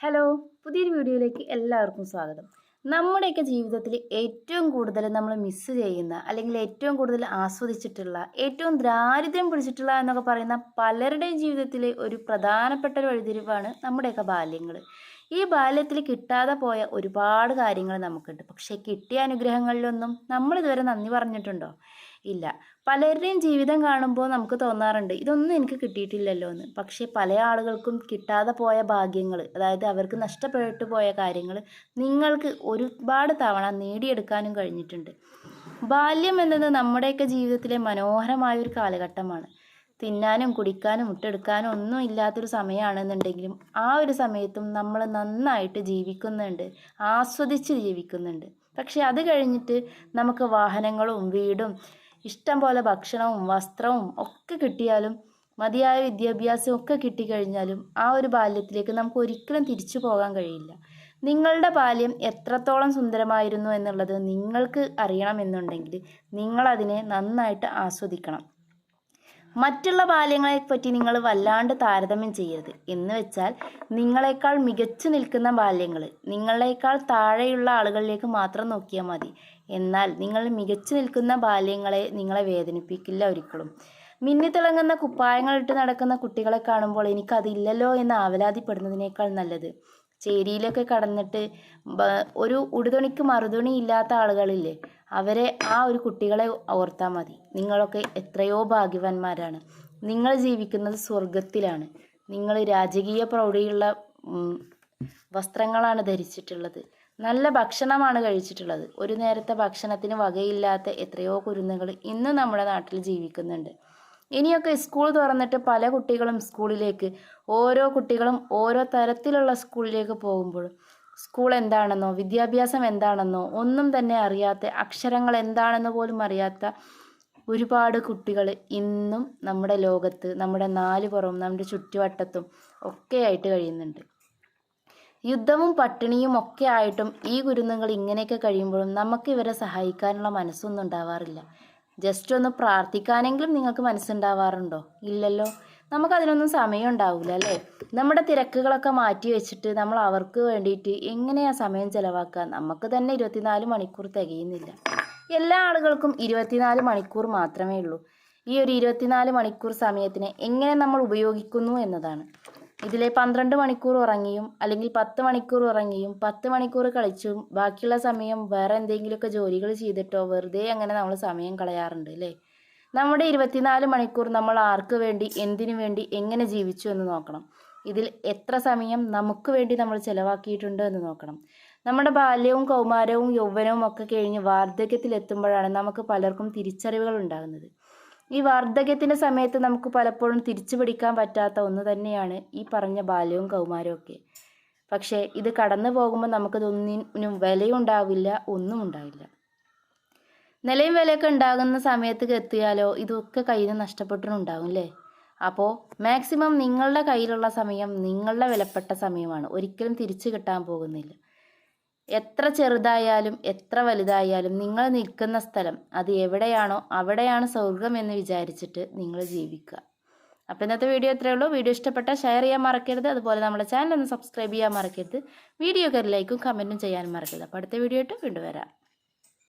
Hello പുതിയൊരു വീഡിയോയിലേക്ക് എല്ലാവർക്കും സ്വാഗതം. നമ്മുടെയൊക്കെ ജീവിതത്തിൽ ഏറ്റവും കൂടുതൽ നമ്മൾ മിസ്സ് ചെയ്യുന്ന അല്ലെങ്കിൽ ഏറ്റവും കൂടുതൽ ആസ്വദിച്ചിട്ടുള്ള ഏറ്റവും ദാരിദ്ര്യം പിടിച്ചിട്ടുള്ള എന്നൊക്കെ പറയുന്ന പലരുടെയും ജീവിതത്തിലെ ഒരു പ്രധാനപ്പെട്ട ഒരു വഴിതിരിവാണ് നമ്മുടെയൊക്കെ ബാല്യങ്ങൾ. ഈ ബാല്യത്തിൽ കിട്ടാതെ പോയ ഒരുപാട് കാര്യങ്ങൾ നമുക്കുണ്ട്. പക്ഷേ കിട്ടിയ അനുഗ്രഹങ്ങളിലൊന്നും നമ്മൾ ഇതുവരെ നന്ദി പറഞ്ഞിട്ടുണ്ടോ? ഇല്ല. പലരുടെയും ജീവിതം കാണുമ്പോൾ നമുക്ക് തോന്നാറുണ്ട് ഇതൊന്നും എനിക്ക് കിട്ടിയിട്ടില്ലല്ലോ എന്ന് പക്ഷേ പല ആളുകൾക്കും കിട്ടാതെ പോയ ഭാഗ്യങ്ങൾ അതായത് അവർക്ക് നഷ്ടപ്പെട്ടു പോയ കാര്യങ്ങൾ നിങ്ങൾക്ക് ഒരുപാട് തവണ നേടിയെടുക്കാനും കഴിഞ്ഞിട്ടുണ്ട്. ബാല്യം എന്നത് നമ്മുടെയൊക്കെ ജീവിതത്തിലെ മനോഹരമായ ഒരു കാലഘട്ടമാണ്. തിന്നാനും കുടിക്കാനും മുട്ടെടുക്കാനും ഒന്നും ഇല്ലാത്തൊരു സമയമാണെന്നുണ്ടെങ്കിലും ആ ഒരു സമയത്തും നമ്മൾ നന്നായിട്ട് ജീവിക്കുന്നുണ്ട് ആസ്വദിച്ച് ജീവിക്കുന്നുണ്ട്. പക്ഷെ അത് കഴിഞ്ഞിട്ട് നമുക്ക് വാഹനങ്ങളും വീടും ഇഷ്ടം പോലെ ഭക്ഷണവും വസ്ത്രവും ഒക്കെ കിട്ടിയാലും മതിയായ വിദ്യാഭ്യാസം ഒക്കെ കിട്ടിക്കഴിഞ്ഞാലും ആ ഒരു ബാല്യത്തിലേക്ക് നമുക്ക് ഒരിക്കലും തിരിച്ചു പോകാൻ കഴിയില്ല. നിങ്ങളുടെ ബാല്യം എത്രത്തോളം സുന്ദരമായിരുന്നു എന്നുള്ളത് നിങ്ങൾക്ക് അറിയണമെന്നുണ്ടെങ്കിൽ നിങ്ങളതിനെ നന്നായിട്ട് ആസ്വദിക്കണം. മറ്റുള്ള ബാല്യങ്ങളെപ്പറ്റി നിങ്ങൾ വല്ലാണ്ട് താരതമ്യം ചെയ്യരുത്. എന്ന് വെച്ചാൽ നിങ്ങളെക്കാൾ മികച്ചു നിൽക്കുന്ന ബാല്യങ്ങൾ നിങ്ങളെക്കാൾ താഴെയുള്ള ആളുകളിലേക്ക് മാത്രം നോക്കിയാൽ മതി. എന്നാൽ നിങ്ങൾ മികച്ചു നിൽക്കുന്ന ബാല്യങ്ങളെ നിങ്ങളെ വേദനിപ്പിക്കില്ല ഒരിക്കലും. മിന്നിത്തിളങ്ങുന്ന കുപ്പായങ്ങളിട്ട് നടക്കുന്ന കുട്ടികളെ കാണുമ്പോൾ എനിക്കതില്ലല്ലോ എന്ന് ആവലാതിപ്പെടുന്നതിനേക്കാൾ നല്ലത്. ചേരിയിലൊക്കെ കടന്നിട്ട് ഒരു ഉടുതുണിക്ക് മറുതുണി ഇല്ലാത്ത ആളുകളില്ലേ? അവരെ ആ ഒരു കുട്ടികളെ ഓർത്താൽ മതി. നിങ്ങളൊക്കെ എത്രയോ ഭാഗ്യവാന്മാരാണ്. നിങ്ങൾ ജീവിക്കുന്നത് സ്വർഗത്തിലാണ് നിങ്ങൾ രാജകീയ പ്രൗഢിയുള്ള വസ്ത്രങ്ങളാണ് ധരിച്ചിട്ടുള്ളത്. നല്ല ഭക്ഷണമാണ് കഴിച്ചിട്ടുള്ളത്. ഒരു നേരത്തെ ഭക്ഷണത്തിന് വകയില്ലാത്ത എത്രയോ കുരുന്നുകൾ ഇന്ന് നമ്മുടെ നാട്ടിൽ ജീവിക്കുന്നുണ്ട്. ഇനിയൊക്കെ സ്കൂൾ തുറന്നിട്ട് പല കുട്ടികളും സ്കൂളിലേക്ക് ഓരോ കുട്ടികളും ഓരോ തരത്തിലുള്ള സ്കൂളിലേക്ക് പോകുമ്പോഴും സ്കൂൾ എന്താണെന്നോ വിദ്യാഭ്യാസം എന്താണെന്നോ ഒന്നും തന്നെ അറിയാത്ത അക്ഷരങ്ങൾ എന്താണെന്ന് പോലും അറിയാത്ത ഒരുപാട് കുട്ടികൾ ഇന്നും നമ്മുടെ ലോകത്ത് നമ്മുടെ നാല് പുറവും നമ്മുടെ ചുറ്റുവട്ടത്തും ഒക്കെയായിട്ട് കഴിയുന്നുണ്ട്. യുദ്ധവും പട്ടിണിയും ഒക്കെ ആയിട്ടും ഈ കുരുന്നുകൾ ഇങ്ങനെയൊക്കെ കഴിയുമ്പോഴും നമുക്ക് ഇവരെ സഹായിക്കാനുള്ള മനസ്സൊന്നും ഉണ്ടാവാറില്ല. ജസ്റ്റ് ഒന്ന് പ്രാർത്ഥിക്കാനെങ്കിലും നിങ്ങൾക്ക് മനസ്സുണ്ടാവാറുണ്ടോ? ഇല്ലല്ലോ. നമുക്കതിനൊന്നും സമയം ഉണ്ടാവില്ല അല്ലേ? നമ്മുടെ തിരക്കുകളൊക്കെ മാറ്റി വെച്ചിട്ട് നമ്മൾ അവർക്ക് വേണ്ടിയിട്ട് എങ്ങനെയാ സമയം ചിലവാക്കുക? നമുക്ക് തന്നെ ഇരുപത്തിനാല് മണിക്കൂർ തികയുന്നില്ല. എല്ലാ ആളുകൾക്കും ഇരുപത്തിനാല് മണിക്കൂർ മാത്രമേ ഉള്ളൂ. ഈ ഒരു ഇരുപത്തിനാല് മണിക്കൂർ സമയത്തിനെ എങ്ങനെ നമ്മൾ ഉപയോഗിക്കുന്നു എന്നതാണ്. ഇതിലെ പന്ത്രണ്ട് മണിക്കൂർ ഉറങ്ങിയും അല്ലെങ്കിൽ പത്ത് മണിക്കൂർ ഉറങ്ങിയും പത്ത് മണിക്കൂർ കളിച്ചും ബാക്കിയുള്ള സമയം വേറെ എന്തെങ്കിലുമൊക്കെ ജോലികൾ ചെയ്തിട്ടോ വെറുതെ അങ്ങനെ നമ്മൾ സമയം കളയാറുണ്ട് അല്ലേ? നമ്മുടെ ഇരുപത്തിനാല് മണിക്കൂർ നമ്മൾ ആർക്ക് വേണ്ടി എന്തിനു വേണ്ടി എങ്ങനെ ജീവിച്ചു എന്ന് നോക്കണം. ഇതിൽ എത്ര സമയം നമുക്ക് വേണ്ടി നമ്മൾ ചിലവാക്കിയിട്ടുണ്ട് എന്ന് നോക്കണം. നമ്മുടെ ബാല്യവും കൗമാരവും യൗവനവും ഒക്കെ കഴിഞ്ഞ് വാർദ്ധക്യത്തിലെത്തുമ്പോഴാണ് നമുക്ക് പലർക്കും തിരിച്ചറിവുകൾ ഉണ്ടാകുന്നത്. ഈ വാർദ്ധക്യത്തിന്റെ സമയത്ത് നമുക്ക് പലപ്പോഴും തിരിച്ചു പിടിക്കാൻ പറ്റാത്ത ഒന്ന് തന്നെയാണ് ഈ പറഞ്ഞ ബാല്യവും കൗമാരവും ഒക്കെ. പക്ഷേ ഇത് കടന്നു പോകുമ്പോൾ നമുക്കതൊന്നിനും വിലയുണ്ടാവില്ല ഒന്നും ഉണ്ടാവില്ല. നിലയും വിലയൊക്കെ ഉണ്ടാകുന്ന സമയത്ത് എത്തിയാലോ ഇതൊക്കെ കയ്യിൽ നിന്ന് നഷ്ടപ്പെട്ടിട്ടുണ്ടാകും അല്ലേ അപ്പോൾ മാക്സിമം നിങ്ങളുടെ കയ്യിലുള്ള സമയം നിങ്ങളുടെ വിലപ്പെട്ട സമയമാണ്. ഒരിക്കലും തിരിച്ചു കിട്ടാൻ പോകുന്നില്ല. എത്ര ചെറുതായാലും എത്ര വലുതായാലും നിങ്ങൾ നിൽക്കുന്ന സ്ഥലം അത് എവിടെയാണോ അവിടെയാണ് സ്വർഗം എന്ന് വിചാരിച്ചിട്ട് നിങ്ങൾ ജീവിക്കുക. അപ്പോൾ ഇന്നത്തെ വീഡിയോ ഇത്രയേ ഉള്ളൂ. വീഡിയോ ഇഷ്ടപ്പെട്ടാൽ ഷെയർ ചെയ്യാൻ മറക്കരുത്. അതുപോലെ നമ്മുടെ ചാനൽ ഒന്ന് സബ്സ്ക്രൈബ് ചെയ്യാൻ മറക്കരുത്. വീഡിയോ കയറി ലൈക്കും കമന്റും ചെയ്യാനും മറക്കരുത്. അപ്പോൾ അടുത്ത വീഡിയോ ആയിട്ട് വീണ്ടും വരാം.